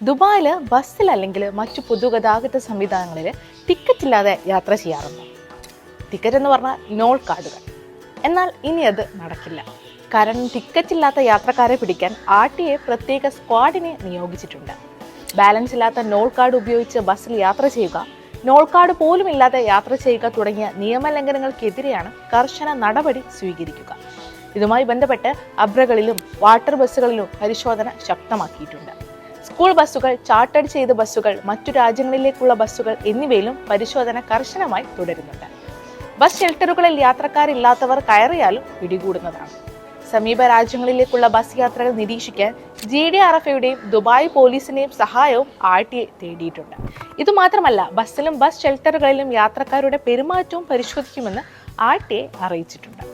ദുബായിൽ ബസ്സിൽ അല്ലെങ്കിൽ മറ്റു പൊതുഗതാഗത സംവിധാനങ്ങളിൽ ടിക്കറ്റ് ഇല്ലാതെ യാത്ര ചെയ്യാറുണ്ട്. ടിക്കറ്റ് എന്ന് പറഞ്ഞാൽ നോൾ കാർഡുകൾ എന്നാൽ ഇനി അത് നടക്കില്ല. കാരണം ടിക്കറ്റ് ഇല്ലാത്ത യാത്രക്കാരെ പിടിക്കാൻ ആർ ടി എ പ്രത്യേക സ്ക്വാഡിനെ നിയോഗിച്ചിട്ടുണ്ട്. ബാലൻസ് ഇല്ലാത്ത നോൾ കാർഡ് ഉപയോഗിച്ച് ബസ്സിൽ യാത്ര ചെയ്യുക നോൾ കാർഡ് പോലും ഇല്ലാതെ യാത്ര ചെയ്യുക തുടങ്ങിയ നിയമലംഘനങ്ങൾക്കെതിരെയാണ് കർശന നടപടി സ്വീകരിക്കുക. ഇതുമായി ബന്ധപ്പെട്ട് അബ്രകളിലും വാട്ടർ ബസ്സുകളിലും പരിശോധന ശക്തമാക്കിയിട്ടുണ്ട്. സ്കൂൾ ബസ്സുകൾ ചാർട്ടേഡ് ചെയ്ത ബസ്സുകൾ മറ്റു രാജ്യങ്ങളിലേക്കുള്ള ബസ്സുകൾ എന്നിവയിലും പരിശോധന കർശനമായി തുടരുന്നുണ്ട്. ബസ് ഷെൽട്ടറുകളിൽ യാത്രക്കാരില്ലാത്തവർ കയറിയാലും പിടികൂടുന്നതാണ്. സമീപ രാജ്യങ്ങളിലേക്കുള്ള ബസ് യാത്രകൾ നിരീക്ഷിക്കാൻ ജി ഡി ആർ എഫ് യുടെയും ദുബായ് പോലീസിന്റെയും സഹായവും ആർ ടി ഐ തേടിയിട്ടുണ്ട്. ഇതുമാത്രമല്ല ബസ്സിലും ബസ് ഷെൽട്ടറുകളിലും യാത്രക്കാരുടെ പെരുമാറ്റവും പരിശോധിക്കുമെന്ന് ആർ ടി ഐ അറിയിച്ചിട്ടുണ്ട്.